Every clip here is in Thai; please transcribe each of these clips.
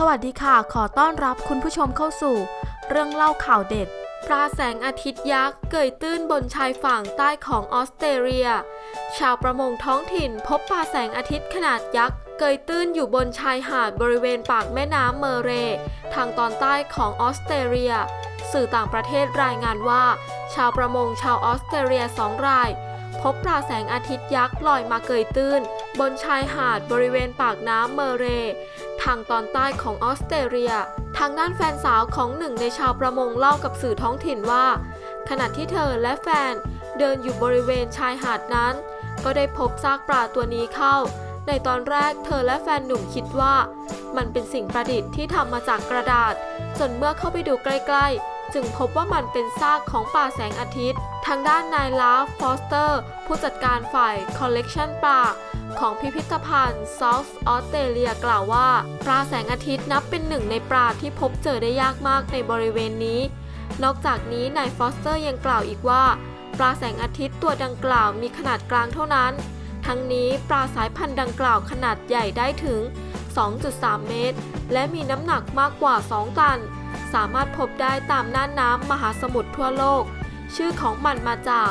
สวัสดีค่ะ ขอต้อนรับคุณผู้ชมเข้าสู่ เรื่องเล่าข่าวเด็ด ปลาแสงอาทิตย์ยักษ์เกยตื้นบนชายฝั่งใต้ของออสเตรเลีย ชาวประมงท้องถิ่นพบปลาแสงอาทิตย์ขนาดยักษ์เกยตื้นอยู่บนชายหาดบริเวณปากแม่น้ำเมอร์เรย์ทางตอนใต้ของออสเตรเลีย สื่อต่างประเทศรายงานว่า ชาวประมงชาวออสเตรเลียสองราย พบปลาแสงอาทิตย์ยักษ์ลอยมาเกยตื้น บนชายหาดบริเวณปากน้ำเมเร ทางตอนใต้ของออสเตรเลีย ทางด้านแฟนสาวของหนึ่งในชาวประมงเล่ากับสื่อท้องถิ่นว่า ขณะที่เธอและแฟนเดินอยู่บริเวณชายหาดนั้น ก็ได้พบซากปลาตัวนี้เข้า ในตอนแรกเธอและแฟนหนุ่มคิดว่า มันเป็นสิ่งประดิษฐ์ที่ทำมาจากกระดาษ จนเมื่อเข้าไปดูใกล้ ๆ จึงพบว่ามันเป็นซากของปลาแสงอาทิตย์ ทางด้านนายลาฟฟอสเตอร์ ผู้จัดการฝ่ายคอลเลกชันปลาของพิพิธภัณฑ์ South Australia กล่าวว่า ปลาแสงอาทิตย์นับเป็นหนึ่งในปลาที่พบเจอได้ยากมากในบริเวณนี้ นอกจากนี้นายฟอสเตอร์ยังกล่าวอีกว่า ปลาแสงอาทิตย์ตัวดังกล่าวมีขนาดกลางเท่านั้น ทั้งนี้ปลาสายพันธุ์ดังกล่าวขนาดใหญ่ได้ถึง 2.3 เมตร และมีน้ำหนักมากกว่า 2 ตัน สามารถพบได้ตามน่านน้ำมหาสมุทรทั่วโลก ชื่อของมันมาจาก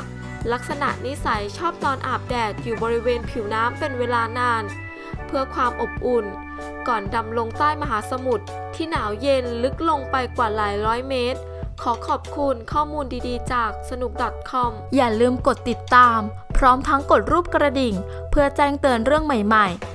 ลักษณะนิสัยชอบนอนอาบแดดอยู่บริเวณผิวน้ำเป็นเวลานาน เพื่อความอบอุ่น ก่อนดำลงใต้มหาสมุทรที่หนาวเย็นลึกลงไปกว่าหลายร้อยเมตรขอขอบคุณข้อมูลดีๆ จากสนุก .com อย่าลืมกดติดตาม พร้อมทั้งกดรูปกระดิ่ง เพื่อแจ้งเตือนเรื่องใหม่ๆ